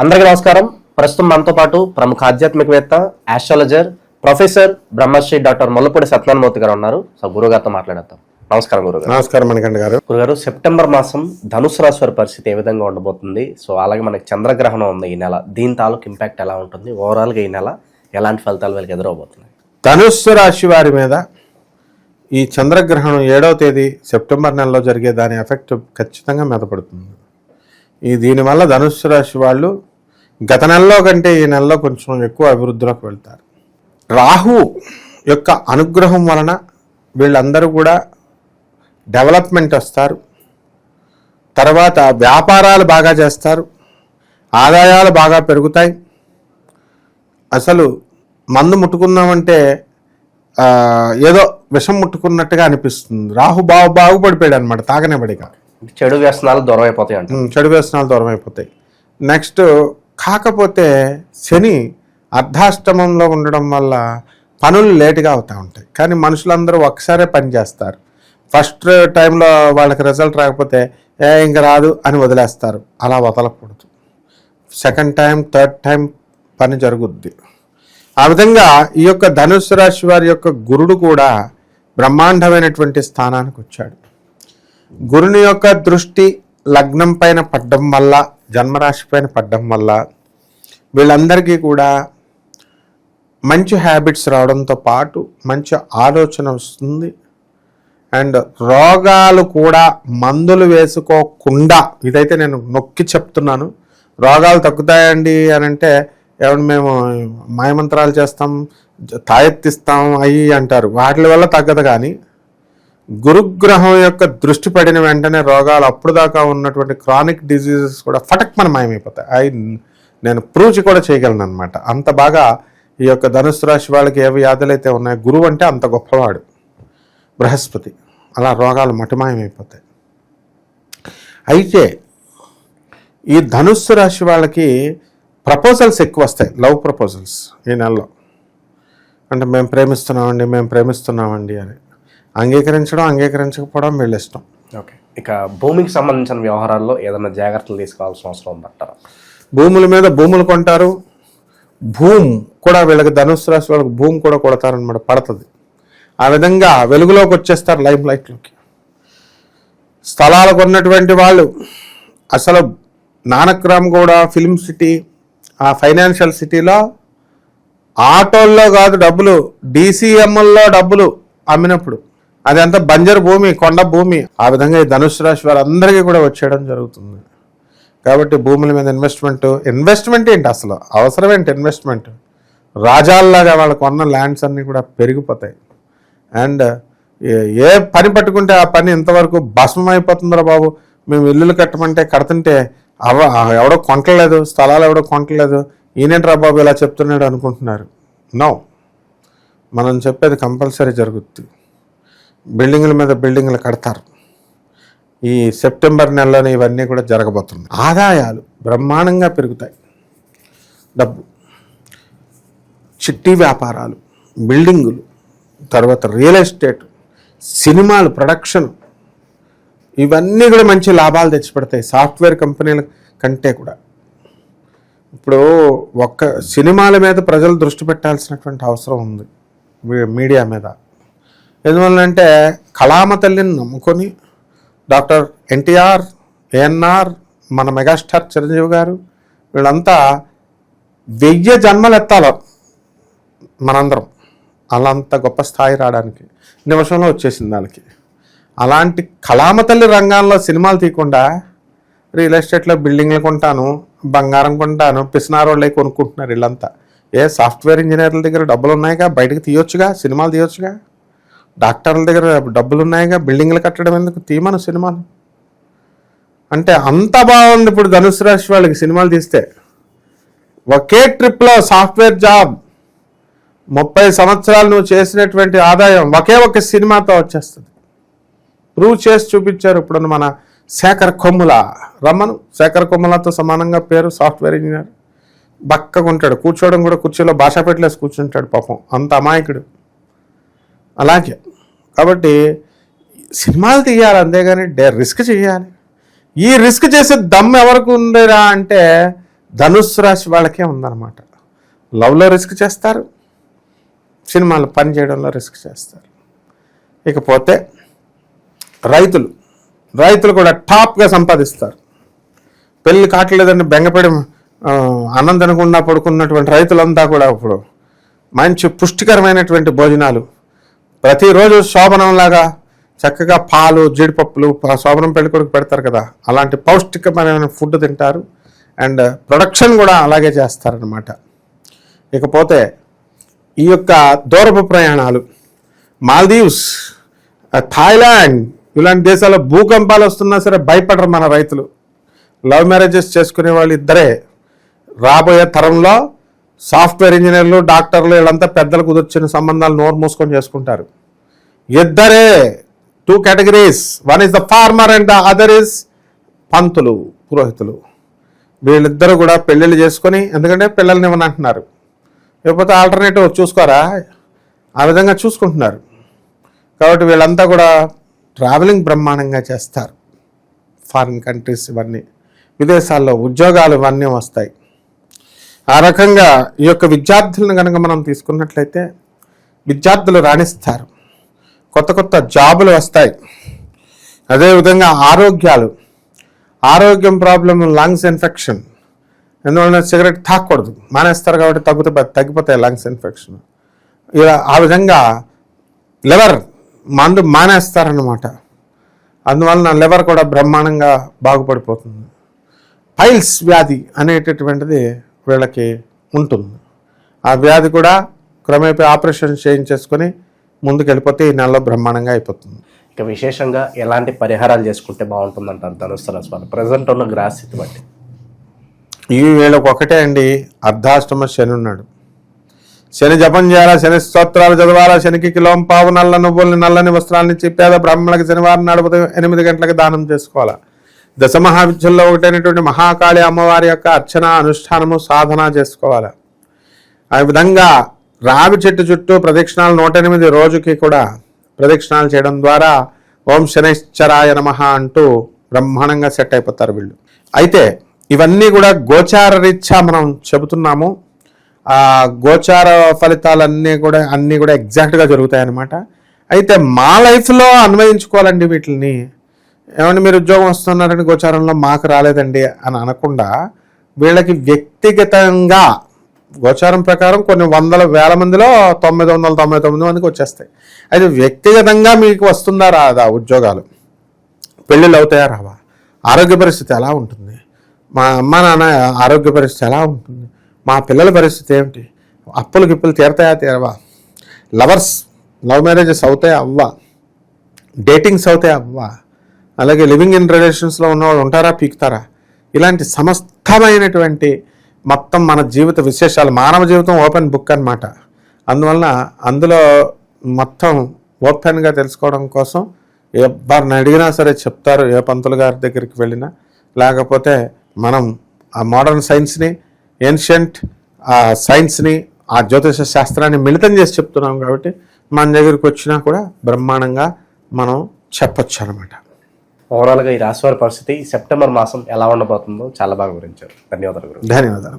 అందరికీ నమస్కారం. ప్రస్తుతం మనతో పాటు ప్రముఖ ఆధ్యాత్మికవేత్త astrologer professor Brahmasri doctor Mullapudi Satyanarayanamurthy గారు ఉన్నారు. సో గురుగారితో మాట్లాడతాం నమస్కారం గురుగారు నమస్కారం మణికంఠ గారు. గురుగారు సెప్టెంబర్ మాసం ధనుసు రాశి వారి పరిస్థితి ఏ విధంగా ఉండబోతుంది? సో అలాగే మనకి చంద్రగ్రహణం ఉంది ఈ నెల. దీని తాలూకు ఇంపాక్ట్ ఎలా ఉంటుంది? ఓవరాల్గా ఈ నెల ఎలాంటి ఫలితాలు వీళ్ళకి ఎదురవబోతున్నాయి ధనుస్సు రాశి వారి మీద ఈ చంద్రగ్రహణం ఏడవ తేదీ సెప్టెంబర్ నెలలో జరిగే దాని ఎఫెక్ట్ ఖచ్చితంగా మీద పడుతుంది. ఈ దీనివల్ల ధనుస్సు రాశి వాళ్ళు గత నెలలో కంటే ఈ నెలలో కొంచెం ఎక్కువ అభివృద్ధిలోకి వెళ్తారు. రాహు యొక్క అనుగ్రహం వలన వీళ్ళందరూ కూడా డెవలప్మెంట్ వస్తారు. తర్వాత వ్యాపారాలు బాగా చేస్తారు. ఆదాయాలు బాగా పెరుగుతాయి. అసలు మందు ముట్టుకుందామంటే ఆ, ఏదో విషం ముట్టుకున్నట్టుగా అనిపిస్తుంది. రాహు బాగు బాగుపడిపోయాడు అనమాట తాగనేబడిగా చెడు వ్యసనాలు దూరం అయిపోతాయి చెడు వ్యసనాలు దూరం అయిపోతాయి నెక్స్ట్ కాకపోతే శని అర్ధాష్టమంలో ఉండడం వల్ల పనులు లేటుగా అవుతూ ఉంటాయి. కానీ మనుషులందరూ ఒకసారే పని చేస్తారు. ఫస్ట్ టైంలో వాళ్ళకి రిజల్ట్ రాకపోతే ఏ ఇంక రాదు అని వదిలేస్తారు. అలా వదలకూడదు. సెకండ్ టైం థర్డ్ టైం పని జరుగుద్ది. ఆ విధంగా ఈ యొక్క ధనుసు రాశి వారి యొక్క గురుడు కూడా బ్రహ్మాండమైనటువంటి స్థానానికి వచ్చాడు. గురుని యొక్క దృష్టి లగ్నం పైన పడ్డం వల్ల జన్మరాశి పైన పడ్డం వల్ల వీళ్ళందరికీ కూడా మంచి హ్యాబిట్స్ రావడంతో పాటు మంచి ఆలోచన వస్తుంది. అండ్ రోగాలు కూడా మందులు వేసుకోకుండా ఇదైతే నేను నొక్కి చెప్తున్నాను రోగాలు తగ్గుతాయండి అని అంటే ఏమన్నా మేము మాయమంత్రాలు చేస్తాం తాయెత్తిస్తాం అయ్యి అంటారు. వాటి వల్ల తగ్గదు కానీ గురుగ్రహం యొక్క దృష్టి పడిన వెంటనే రోగాలు అప్పుడు దాకా ఉన్నటువంటి క్రానిక్ డిజీజెస్ కూడా ఫటక్ మన మాయమైపోతాయి అవి నేను ప్రూవ్ కూడా చేయగలను అనమాట అంత బాగా ఈ యొక్క ధనుసు రాశి వాళ్ళకి ఏ వ్యాధులు అయితే ఉన్నాయో గురువు అంటే అంత గొప్పవాడు. బృహస్పతి. అలా రోగాలు మటుమాయమైపోతాయి. అయితే ఈ ధనుస్సు రాశి వాళ్ళకి ప్రపోజల్స్ ఎక్కువ వస్తాయి లవ్ ప్రపోజల్స్ ఈ నెలలో. అంటే మేము ప్రేమిస్తున్నామండి మేము ప్రేమిస్తున్నామండి అని. అంగీకరించడం అంగీకరించకపోవడం వీళ్ళ ఇష్టం. ఓకే. ఇక భూమికి సంబంధించిన వ్యవహారాల్లో ఏదైనా జాగ్రత్తలు తీసుకోవాల్సిన అవసరం ఉందంటారా? భూముల మీద భూములు కొంటారు. భూమి కూడా వీళ్ళకి ధనుస్సు రాశి వాళ్ళకి భూమి కూడా కొడతారనమాట పడుతుంది. ఆ విధంగా వెలుగులోకి వచ్చేస్తారు లైఫ్ లైట్లోకి. స్థలాలు కొన్నటువంటి వాళ్ళు అసలు నానక్రామ్ కూడా ఫిల్మ్ సిటీ ఆ ఫైనాన్షియల్ సిటీలో ఆటోల్లో కాదు డబ్బులు డీసీఎంఎల్లో డబ్బులు అమ్మినప్పుడు అదంతా బంజరు భూమి కొండ భూమి ఆ విధంగా ఈ ధనుసు రాశి వారందరికీ కూడా వచ్చేయడం జరుగుతుంది. కాబట్టి భూముల మీద ఇన్వెస్ట్మెంట్ ఇన్వెస్ట్మెంట్ ఏంటి అసలు? అవసరం ఏంటి ఇన్వెస్ట్మెంట్ రాజాల్లాగా వాళ్ళకు ఉన్న ల్యాండ్స్ అన్నీ కూడా పెరిగిపోతాయి. అండ్ ఏ- పని పట్టుకుంటే ఆ పని ఇంతవరకు భస్మం అయిపోతుందిరా బాబు. మేము ఇల్లులు కట్టమంటే కడుతుంటే అవ ఎవడో కొంటలేదు స్థలాలు ఎవడో కొంటలేదు ఈయనేంట్రా బాబు ఇలా చెప్తున్నాడు అనుకుంటున్నారు. నో మనం చెప్పేది కంపల్సరీ జరుగుతుంది బిల్డింగుల మీద బిల్డింగులు కడతారు. ఈ సెప్టెంబర్ నెలలోనే ఇవన్నీ కూడా జరగబోతుంది ఆదాయాలు బ్రహ్మాండంగా పెరుగుతాయి. డబ్బు చిట్టి వ్యాపారాలు బిల్డింగులు తర్వాత రియల్ ఎస్టేట్ సినిమాలు ప్రొడక్షన్ ఇవన్నీ కూడా మంచి లాభాలు తెచ్చిపెడతాయి సాఫ్ట్వేర్ కంపెనీల కంటే కూడా. ఇప్పుడు ఒక్క సినిమాల మీద ప్రజలు దృష్టి పెట్టాల్సినటువంటి అవసరం ఉంది. మీడియా మీద. ఎందువల్లంటే కళామ తల్లిని నమ్ముకొని డాక్టర్ ఎన్టీఆర్ ఏఎన్ఆర్ మన మెగాస్టార్ చిరంజీవి గారు వీళ్ళంతా వెయ్యి జన్మలు ఎత్తాలి మనందరం. అలా అంత గొప్ప స్థాయి రావడానికి నిమిషంలో వచ్చేసింది దానికి అలాంటి కళామ తల్లి రంగాల్లో సినిమాలు తీయకుండా రియల్ ఎస్టేట్లో బిల్డింగ్లు కొంటాను బంగారం కొంటాను పిసినారోళ్ళే కొనుక్కుంటున్నారు వీళ్ళంతా. ఏ సాఫ్ట్వేర్ ఇంజనీర్ల దగ్గర డబ్బులు ఉన్నాయిగా బయటకు తీయొచ్చుగా సినిమాలు తీయొచ్చుగా? డాక్టర్ల దగ్గర డబ్బులు ఉన్నాయిగా బిల్డింగ్లు కట్టడం ఎందుకు? తీమను సినిమాలు. అంటే అంత బాగుంది ఇప్పుడు ధనుసు రాశి వాళ్ళకి సినిమాలు తీస్తే. ఒకే ట్రిప్లో సాఫ్ట్వేర్ జాబ్. ముప్పై సంవత్సరాలు నువ్వు చేసినటువంటి ఆదాయం ఒకే ఒక సినిమాతో వచ్చేస్తుంది. ప్రూవ్ చేసి చూపించారు ఇప్పుడు మన శేఖర్ కొమ్ముల. రమ్మను. శేఖర్ కొమ్ములతో సమానంగా పేరు సాఫ్ట్వేర్ ఇంజనీర్. బక్కగా ఉంటాడు. కూర్చోవడం కూడా కుర్చీలో భాష పెట్టలేసి కూర్చుంటాడు పాపం. అంత అమాయకుడు. అలాగే కాబట్టి సినిమాలు తీయాలి అంతేగాని డే రిస్క్ చేయాలి. ఈ రిస్క్ చేసే దమ్ ఎవరికి ఉండేరా అంటే ధనుస్సు రాశి వాళ్ళకే ఉందన్నమాట. లవ్లో రిస్క్ చేస్తారు సినిమాలు పని చేయడంలో రిస్క్ చేస్తారు. ఇకపోతే రైతులు రైతులు కూడా టాప్గా సంపాదిస్తారు. పెళ్ళి కావట్లేదని బెంగపడి ఆ, అన్నం తినకుండా పడుకున్నటువంటి రైతులంతా కూడా ఇప్పుడు మంచి పుష్టికరమైనటువంటి భోజనాలు ప్రతిరోజు శోభనంలాగా చక్కగా పాలు జీడిపప్పులు శోభనం పెళ్ళికొడుకు పెడతారు కదా. అలాంటి పౌష్టికమైన ఫుడ్ తింటారు. అండ్ ప్రొడక్షన్ కూడా అలాగే చేస్తారనమాట ఇకపోతే ఈ యొక్క దూరపు ప్రయాణాలు మాల్దీవ్స్ థాయిలాండ్ ఇలాంటి దేశాల్లో భూకంపాలు వస్తున్నా సరే భయపడరు మన రైతులు. లవ్ మ్యారేజెస్ చేసుకునే వాళ్ళు ఇద్దరే. రాబోయే తరంలో సాఫ్ట్వేర్ ఇంజనీర్లు డాక్టర్లు వీళ్ళంతా పెద్దలు కుదిర్చిన సంబంధాలు నోరు మూసుకొని చేసుకుంటారు. ఇద్దరే two categories one is the farmer and the other is పంతులు పురోహితులు. వీళ్ళిద్దరూ కూడా పెళ్ళిళ్ళు చేసుకొని ఎందుకంటే పిల్లల్ని ఇవ్వనంటున్నారు లేకపోతే ఆల్టర్నేటివ్ చూసుకోరా? ఆ విధంగా చూసుకుంటున్నారు. కాబట్టి వీళ్ళంతా కూడా ట్రావెలింగ్ బ్రహ్మాండంగా చేస్తారు. ఫారిన్ కంట్రీస్ ఇవన్నీ. విదేశాల్లో ఉద్యోగాలు ఇవన్నీ వస్తాయి. ఆ రకంగా ఈ యొక్క విద్యార్థులను కనుక మనం తీసుకున్నట్లయితే విద్యార్థులు రాణిస్తారు. కొత్త కొత్త జాబులు వస్తాయి. అదేవిధంగా ఆరోగ్యాలు. ఆరోగ్యం ప్రాబ్లం లంగ్స్ ఇన్ఫెక్షన్. ఎందువలన సిగరెట్ తాకూడదు. మానేస్తారు కాబట్టి తగ్గుతూ తగ్గిపోతాయి లంగ్స్ ఇన్ఫెక్షన్. ఇలా ఆ విధంగా లివర్ మందు మానేస్తారనమాట అందువలన లివర్ కూడా బ్రహ్మాండంగా బాగుపడిపోతుంది. పైల్స్ వ్యాధి అనేటటువంటిది వీళ్ళకి ఉంటుంది. ఆ వ్యాధి కూడా క్రమేపీ ఆపరేషన్ చేయించేసుకొని ముందుకు వెళ్ళిపోతే ఈ నెలలో బ్రహ్మాండంగా అయిపోతుంది. ఇక విశేషంగా ఎలాంటి పరిహారాలు చేసుకుంటే బాగుంటుందంటారు ధనుస్సు రాశి వాళ్ళు ప్రజెంట్ ఉన్న గ్రాస్థితి బట్టి. ఈ వీళ్ళకి ఒకటే అండి అర్ధాష్టమ శని ఉన్నాడు. శని జపం చేయాలా? శని స్తోత్రాలు చదవాలా? శనికి కిలోం పావు నల్ల నువ్వుల్ని నల్లని వస్త్రాలని పేద బ్రాహ్మణులకి శనివారం నాడు ఉదయం ఎనిమిది గంటలకు దానం చేసుకోవాలా? దశమహావిద్యల్లో ఒకటైనటువంటి మహాకాళి అమ్మవారి యొక్క అర్చన అనుష్ఠానము సాధన చేసుకోవాలి. ఆ విధంగా రావి చెట్టు చుట్టూ ప్రదక్షిణాలు నూట ఎనిమిది రోజుకి కూడా ప్రదక్షిణాలు చేయడం ద్వారా ఓం శనైశ్చరాయ నమ అంటూ బ్రహ్మాండంగా సెట్ అయిపోతారు వీళ్ళు. అయితే ఇవన్నీ కూడా గోచార రీత్యా మనం చెబుతున్నాము. ఆ గోచార ఫలితాలన్నీ కూడా అన్నీ కూడా ఎగ్జాక్ట్గా జరుగుతాయి అన్నమాట అయితే మా లైఫ్లో అన్వయించుకోవాలండి వీటిని ఏమంటే మీరు ఉద్యోగం వస్తున్నారని గోచారంలో మాకు రాలేదండి అని అనకుండా వీళ్ళకి వ్యక్తిగతంగా గోచారం ప్రకారం కొన్ని వందల వేల మందిలో తొమ్మిది వందల తొంభై తొమ్మిది మందికి వచ్చేస్తాయి. అయితే వ్యక్తిగతంగా మీకు వస్తుందా రాదా ఉద్యోగాలు? పెళ్ళిళ్ళు అవుతాయా రావా? ఆరోగ్య పరిస్థితి ఎలా ఉంటుంది? మా అమ్మ నాన్న ఆరోగ్య పరిస్థితి ఎలా ఉంటుంది? మా పిల్లల పరిస్థితి ఏమిటి? అప్పులు గిప్పులు తీరతాయా తీరవా? లవర్స్ లవ్ మ్యారేజెస్ అవుతాయా అవ్వా? డేటింగ్స్ అవుతాయా అవ్వా? అలాగే లివింగ్ ఇన్ రిలేషన్స్లో ఉన్నవాళ్ళు ఉంటారా పీకుతారా? ఇలాంటి సమస్తమైనటువంటి మొత్తం మన జీవిత విశేషాలు మానవ జీవితం ఓపెన్ బుక్ అన్నమాట. అందువలన అందులో మొత్తం ఓపెన్గా తెలుసుకోవడం కోసం ఎవరిని అడిగినా సరే చెప్తారు ఏ పంతులు గారి దగ్గరికి వెళ్ళినా. లేకపోతే మనం ఆ మోడర్న్ సైన్స్ని ఏన్షియంట్ ఆ సైన్స్ని ఆ జ్యోతిష శాస్త్రాన్ని మిళితం చేసి చెప్తున్నాం కాబట్టి మన దగ్గరికి వచ్చినా కూడా బ్రహ్మాండంగా మనం చెప్పొచ్చు అనమాట ఓవరాల్గా ఈ రాశివారి పరిస్థితి సెప్టెంబర్ మాసం ఎలా ఉండబోతుందో చాలా బాగా వివరించారు. ధన్యవాదాలు గురు ధన్యవాదాలు.